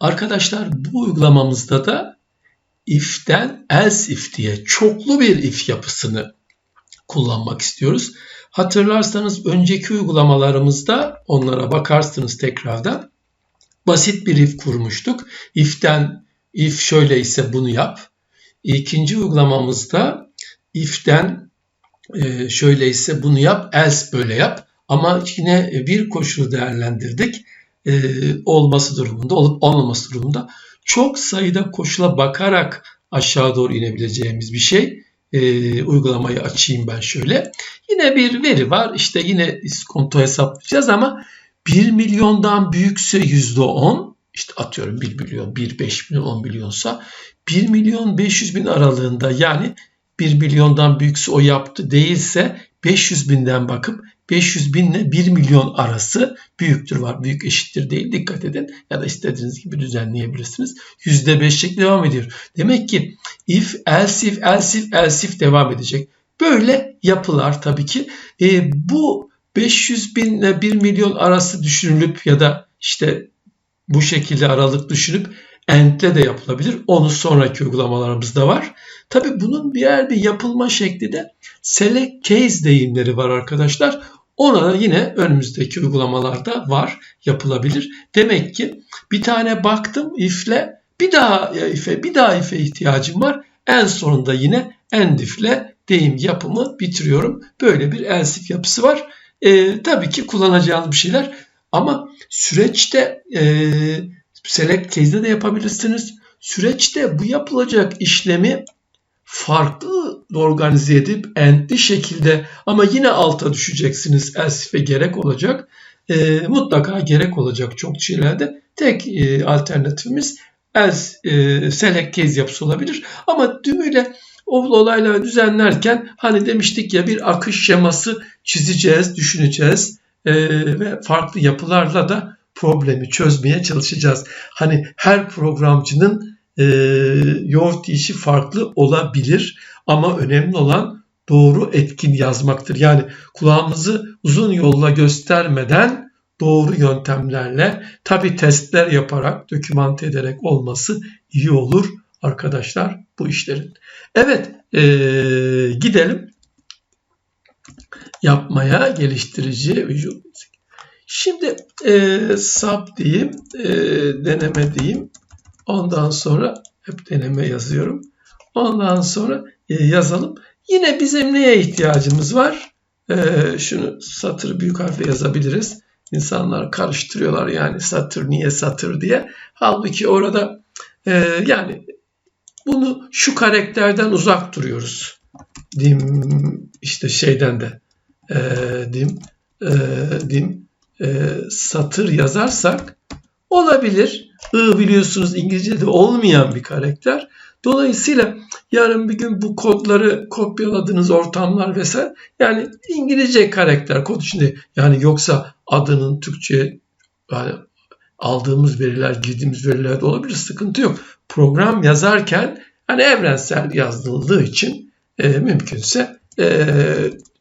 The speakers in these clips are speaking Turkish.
Arkadaşlar bu uygulamamızda da if'ten else if diye çoklu bir if yapısını kullanmak istiyoruz. Hatırlarsanız önceki uygulamalarımızda onlara bakarsınız tekrardan. Basit bir if kurmuştuk. If'ten if şöyleyse bunu yap. İkinci uygulamamızda if'ten e, şöyleyse bunu yap, else böyle yap. Ama yine bir koşulu değerlendirdik. E, olması durumunda, olup olmaması durumunda çok sayıda koşula bakarak aşağı doğru inebileceğimiz bir şey. E, uygulamayı açayım ben şöyle. Yine bir veri var. İşte yine iskonto hesaplayacağız ama 1 milyondan büyükse %10 işte atıyorum 1 milyon, 1, 5 milyon, 10 milyonsa 1 milyon 500 bin aralığında yani 1 milyondan büyükse o yaptı değilse 500 binden bakıp 500 bin ile 1 milyon arası büyüktür var. Büyük eşittir değil. Dikkat edin. Ya da istediğiniz gibi düzenleyebilirsiniz. %5 şekli devam ediyor. Demek ki if, else if, else if, else if devam edecek. Böyle yapılar tabii ki. E, bu 500 bin ile 1 milyon arası düşünülüp ya da işte bu şekilde aralık düşünüp end'le de yapılabilir. Onu sonraki uygulamalarımızda var. Tabi bunun diğer bir yapılma şekli de select case deyimleri var arkadaşlar. Ona da yine önümüzdeki uygulamalarda var, yapılabilir. Demek ki bir tane baktım if'le bir daha if'e, bir daha if'e ihtiyacım var. En sonunda yine end if'le deyim yapımı bitiriyorum. Böyle bir else yapısı var. E, tabii ki kullanacağınız bir şeyler ama süreçte e, select case'de de yapabilirsiniz. Süreçte bu yapılacak işlemi farklı organize edip endli şekilde ama yine alta düşeceksiniz. Else'e gerek olacak. E, mutlaka gerek olacak çok şeylerde. Tek e, alternatifimiz else e, select case yapısı olabilir. Ama tümüyle o olayları düzenlerken hani demiştik ya bir akış şeması çizeceğiz, düşüneceğiz e, ve farklı yapılarla da problemi çözmeye çalışacağız. Hani her programcının e, yoğurt işi farklı olabilir ama önemli olan doğru etkin yazmaktır. Yani kulağımızı uzun yolla göstermeden doğru yöntemlerle tabi testler yaparak dokümante ederek olması iyi olur arkadaşlar bu işlerin. Evet e, gidelim yapmaya geliştirici vücut. Şimdi e, sub diyeyim, e, deneme diyeyim. Ondan sonra hep deneme yazıyorum. Ondan sonra e, yazalım. Yine bizim neye ihtiyacımız var? E, şunu satır büyük harfle yazabiliriz. İnsanlar karıştırıyorlar yani satır niye satır diye. Halbuki orada e, yani bunu şu karakterden uzak duruyoruz. Dim işte şeyden de e, dim e, dim e, satır yazarsak olabilir. I biliyorsunuz İngilizce'de olmayan bir karakter. Dolayısıyla yarın bir gün bu kodları kopyaladığınız ortamlar vesaire yani İngilizce karakter kod içinde yani yoksa adının Türkçe yani aldığımız veriler girdiğimiz veriler de olabilir sıkıntı yok. Program yazarken hani evrensel yazıldığı için e, mümkünse e,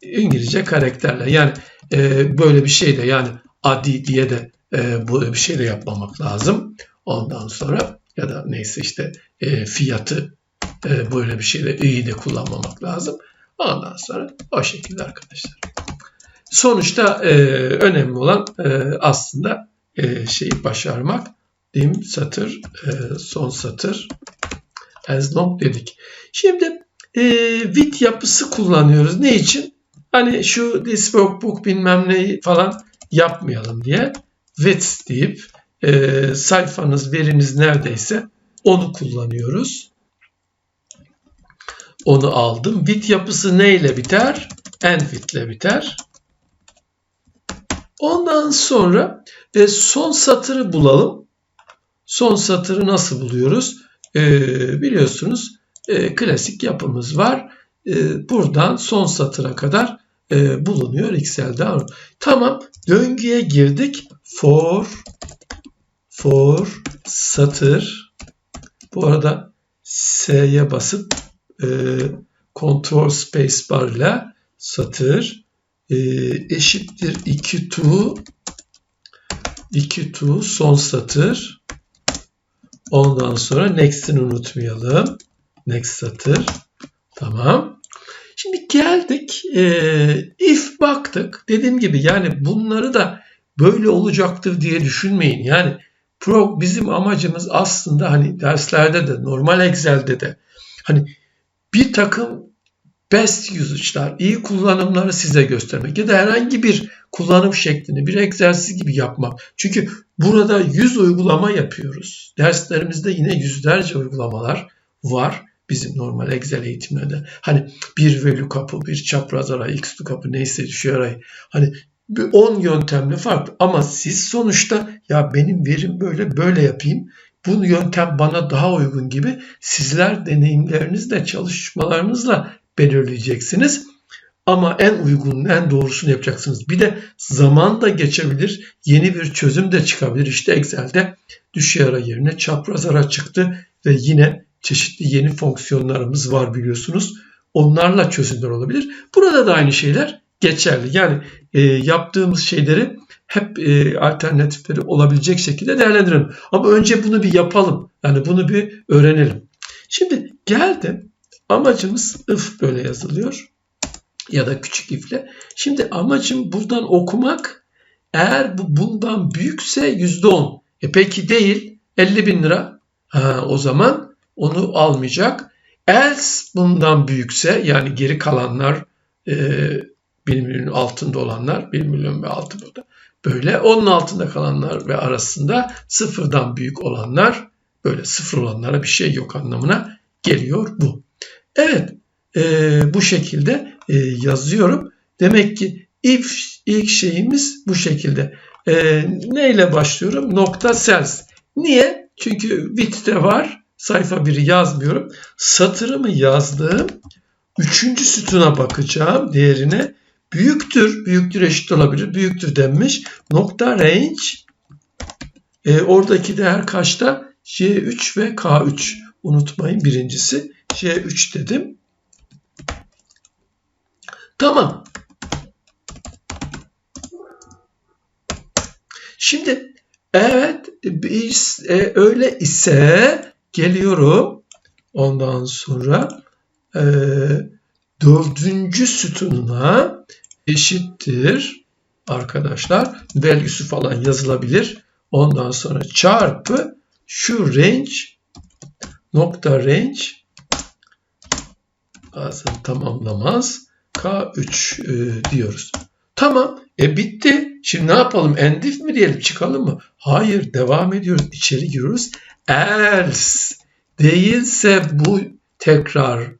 İngilizce karakterler yani e, böyle bir şey de yani adi diye de e, böyle bir şey de yapmamak lazım. Ondan sonra ya da neyse işte e, fiyatı e, böyle bir şeyde iyi de kullanmamak lazım. Ondan sonra o şekilde arkadaşlar. Sonuçta e, önemli olan e, aslında e, şeyi başarmak. Dim satır, e, son satır, as long dedik. Şimdi e, with yapısı kullanıyoruz. Ne için? Hani şu this workbook bilmem ne falan yapmayalım diye with deyip e, sayfanız, veriniz neredeyse onu kullanıyoruz. Onu aldım. Bit yapısı ne ile biter? End bit ile biter. Ondan sonra e, son satırı bulalım. Son satırı nasıl buluyoruz? E, biliyorsunuz e, klasik yapımız var. E, buradan son satıra kadar e, bulunuyor Excel'de. Tamam döngüye girdik. For for satır bu arada S'ye basıp e, Ctrl Space Bar ile satır e, eşittir 2 to 2 to son satır Ondan sonra next'ini unutmayalım. Next satır. Tamam. Şimdi geldik. E, if baktık. Dediğim gibi yani bunları da böyle olacaktır diye düşünmeyin. Yani pro bizim amacımız aslında hani derslerde de normal Excel'de de hani bir takım best usage'lar, iyi kullanımları size göstermek ya da herhangi bir kullanım şeklini bir egzersiz gibi yapmak. Çünkü burada yüz uygulama yapıyoruz. Derslerimizde yine yüzlerce uygulamalar var bizim normal Excel eğitimlerde. Hani bir ve lookup'ı, bir çapraz arayı, x lookup'ı neyse düşüyor arayı. Hani bir 10 yöntemle farklı ama siz sonuçta ya benim verim böyle böyle yapayım bu yöntem bana daha uygun gibi sizler deneyimlerinizle çalışmalarınızla belirleyeceksiniz. Ama en uygun, en doğrusunu yapacaksınız. Bir de zaman da geçebilir. Yeni bir çözüm de çıkabilir. İşte Excel'de düşey yerine çapraz ara çıktı ve yine çeşitli yeni fonksiyonlarımız var biliyorsunuz. Onlarla çözümler olabilir. Burada da aynı şeyler geçerli. Yani e, yaptığımız şeyleri hep e, alternatifleri olabilecek şekilde değerlendirelim. Ama önce bunu bir yapalım. Yani bunu bir öğrenelim. Şimdi geldim. Amacımız if böyle yazılıyor. Ya da küçük ifle. Şimdi amacım buradan okumak eğer bu bundan büyükse %10. E peki değil 50 bin lira. Ha, o zaman onu almayacak. Else bundan büyükse yani geri kalanlar e, 1 milyon altında olanlar 1 milyon ve altı burada. Böyle onun altında kalanlar ve arasında sıfırdan büyük olanlar böyle sıfır olanlara bir şey yok anlamına geliyor bu. Evet e, bu şekilde e, yazıyorum. Demek ki if ilk şeyimiz bu şekilde. E, neyle başlıyorum? Nokta cells. Niye? Çünkü width'te var. Sayfa 1'i yazmıyorum. Satırımı yazdığım üçüncü sütuna bakacağım değerine büyüktür, büyüktür eşit olabilir, büyüktür denmiş. Nokta range e, oradaki değer kaçta? J3 ve K3. Unutmayın birincisi J3 dedim. Tamam. Şimdi evet biz e, öyle ise geliyorum. Ondan sonra e, dördüncü sütununa eşittir arkadaşlar. Belgüsü falan yazılabilir. Ondan sonra çarpı şu range nokta range bazen tamamlamaz. K3 e, diyoruz. Tamam. E bitti. Şimdi ne yapalım? Endif mi diyelim? Çıkalım mı? Hayır. Devam ediyoruz. İçeri giriyoruz. Else değilse bu tekrar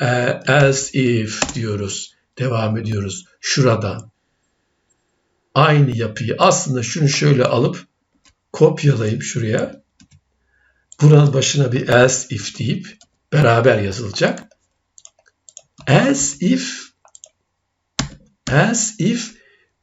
e, as if diyoruz. Devam ediyoruz. Şuradan. Aynı yapıyı aslında şunu şöyle alıp kopyalayıp şuraya buranın başına bir as if deyip beraber yazılacak. As if as if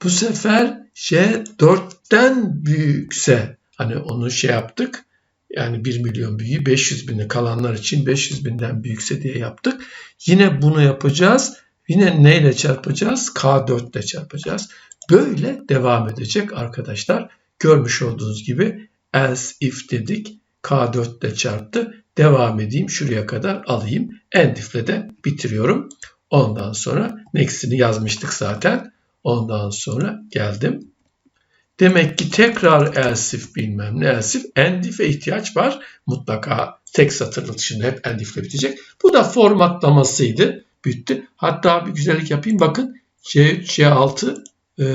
bu sefer J 4'ten büyükse hani onu şey yaptık yani 1 milyon büyüğü 500 bini kalanlar için 500 binden büyükse diye yaptık. Yine bunu yapacağız. Yine neyle çarpacağız? K4 ile çarpacağız. Böyle devam edecek arkadaşlar. Görmüş olduğunuz gibi else if dedik. K4 ile çarptı. Devam edeyim. Şuraya kadar alayım. End if'le de bitiriyorum. Ondan sonra next'ini yazmıştık zaten. Ondan sonra geldim. Demek ki tekrar else if bilmem ne else if end if'e ihtiyaç var. Mutlaka tek satırlık dışında hep end if'le bitecek. Bu da formatlamasıydı büyüttü. Hatta bir güzellik yapayım. Bakın C, C6 e,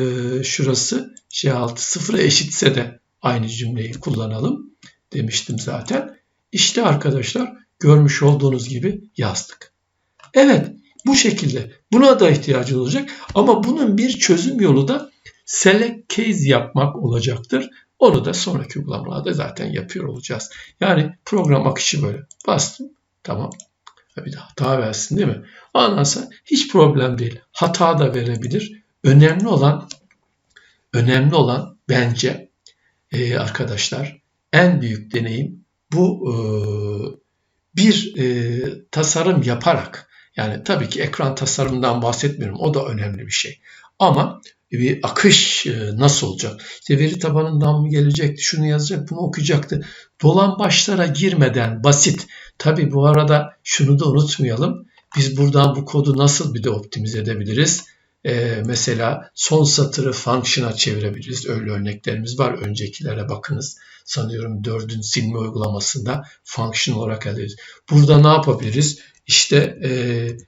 şurası C6 sıfıra eşitse de aynı cümleyi kullanalım demiştim zaten. İşte arkadaşlar görmüş olduğunuz gibi yazdık. Evet bu şekilde buna da ihtiyacı olacak ama bunun bir çözüm yolu da select case yapmak olacaktır. Onu da sonraki uygulamalarda zaten yapıyor olacağız. Yani program akışı böyle. Bastım. Tamam. Bir de hata versin değil mi? Sonra hiç problem değil. Hata da verebilir. Önemli olan önemli olan bence e, arkadaşlar en büyük deneyim bu e, bir e, tasarım yaparak yani tabii ki ekran tasarımından bahsetmiyorum. O da önemli bir şey. Ama bir akış e, nasıl olacak? İşte veri tabanından mı gelecekti, şunu yazacak, bunu okuyacaktı. Dolan başlara girmeden basit. Tabi bu arada şunu da unutmayalım. Biz buradan bu kodu nasıl bir de optimize edebiliriz? Ee, mesela son satırı function'a çevirebiliriz. Öyle örneklerimiz var. Öncekilere bakınız. Sanıyorum dördün silme uygulamasında function olarak elde ediyoruz. Burada ne yapabiliriz? İşte e,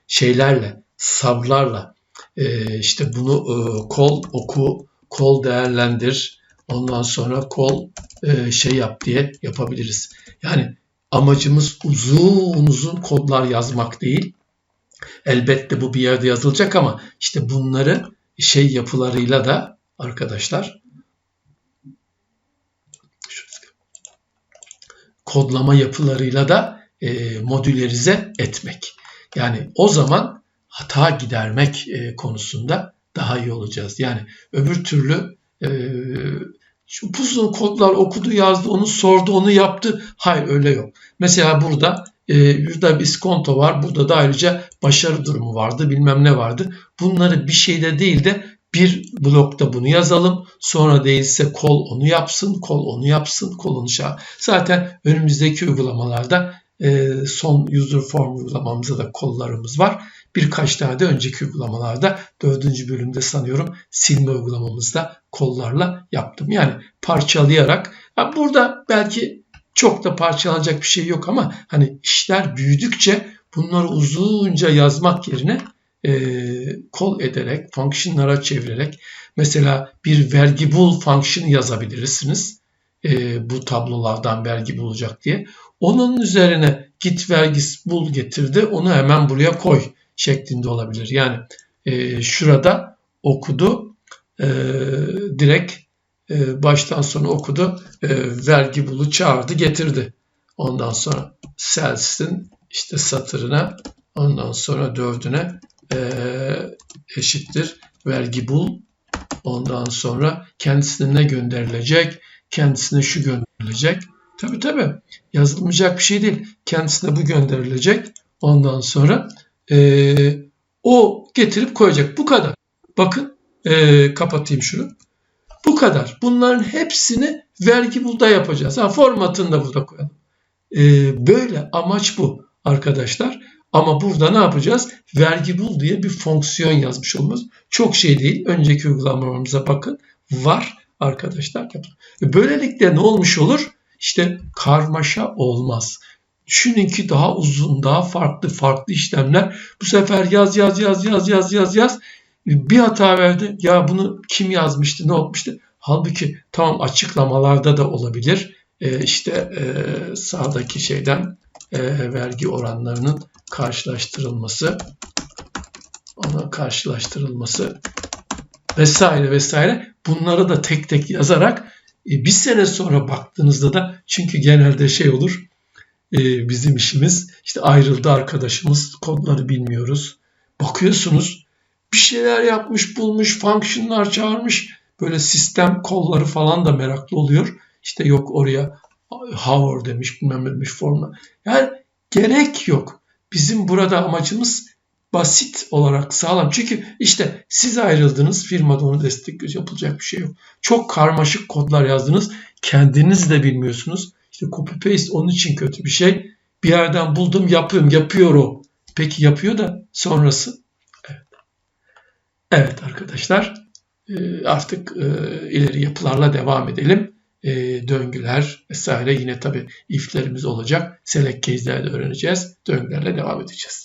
şeylerle, savlarla e, işte bunu e, kol oku, kol değerlendir, ondan sonra kol e, şey yap diye yapabiliriz. Yani amacımız uzun uzun kodlar yazmak değil. Elbette bu bir yerde yazılacak ama işte bunları şey yapılarıyla da arkadaşlar kodlama yapılarıyla da e, modülerize etmek. Yani o zaman hata gidermek e, konusunda daha iyi olacağız. Yani öbür türlü e, şu uzun kodlar okudu yazdı onu sordu onu yaptı. Hayır öyle yok. Mesela burada e, burada bir iskonto var. Burada da ayrıca başarı durumu vardı bilmem ne vardı. Bunları bir şeyde değil de bir blokta bunu yazalım. Sonra değilse kol onu yapsın, kol onu yapsın, kol onu şah. Zaten önümüzdeki uygulamalarda e, son user form uygulamamızda da kollarımız var. Birkaç tane de önceki uygulamalarda dördüncü bölümde sanıyorum silme uygulamamızda kollarla yaptım. Yani parçalayarak burada belki çok da parçalanacak bir şey yok ama hani işler büyüdükçe bunları uzunca yazmak yerine e, kol ederek, fonksiyonlara çevirerek mesela bir vergi bul function yazabilirsiniz. E, bu tablolardan vergi bulacak diye. Onun üzerine git vergis bul getirdi onu hemen buraya koy şeklinde olabilir. Yani e, şurada okudu e, direkt e, baştan sona okudu e, vergi bulu çağırdı getirdi. Ondan sonra Cells'in işte satırına ondan sonra dördüne e, eşittir vergi bul. Ondan sonra kendisine ne gönderilecek? Kendisine şu gönderilecek. Tabi tabi yazılmayacak bir şey değil. Kendisine bu gönderilecek. Ondan sonra e, o getirip koyacak. Bu kadar. Bakın e, kapatayım şunu. Bu kadar. Bunların hepsini vergi bulda yapacağız. Ha, formatını da burada koyalım. E, böyle amaç bu arkadaşlar. Ama burada ne yapacağız? Vergi bul diye bir fonksiyon yazmış olmamız. Çok şey değil. Önceki uygulamalarımıza bakın. Var arkadaşlar. Böylelikle ne olmuş olur? İşte karmaşa olmaz. Düşünün ki daha uzun, daha farklı farklı işlemler. Bu sefer yaz yaz yaz yaz yaz yaz yaz. Bir hata verdi. Ya bunu kim yazmıştı, ne yapmıştı? Halbuki tamam açıklamalarda da olabilir. Ee, işte e, sağdaki şeyden e, vergi oranlarının karşılaştırılması, ona karşılaştırılması vesaire vesaire. Bunları da tek tek yazarak e, bir sene sonra baktığınızda da çünkü genelde şey olur e, bizim işimiz. İşte ayrıldı arkadaşımız, kodları bilmiyoruz. Bakıyorsunuz bir şeyler yapmış, bulmuş, fonksiyonlar çağırmış. Böyle sistem kolları falan da meraklı oluyor. İşte yok oraya hover demiş, bilmem demiş forma. Yani gerek yok. Bizim burada amacımız basit olarak sağlam. Çünkü işte siz ayrıldınız, firmada onu destekliyor, yapılacak bir şey yok. Çok karmaşık kodlar yazdınız, kendiniz de bilmiyorsunuz. İşte copy paste onun için kötü bir şey. Bir yerden buldum yapıyorum, yapıyor o. Peki yapıyor da sonrası? Evet. Evet arkadaşlar e, artık e, ileri yapılarla devam edelim. E, döngüler vesaire yine tabi iflerimiz olacak. Select case'lerde öğreneceğiz. Döngülerle devam edeceğiz.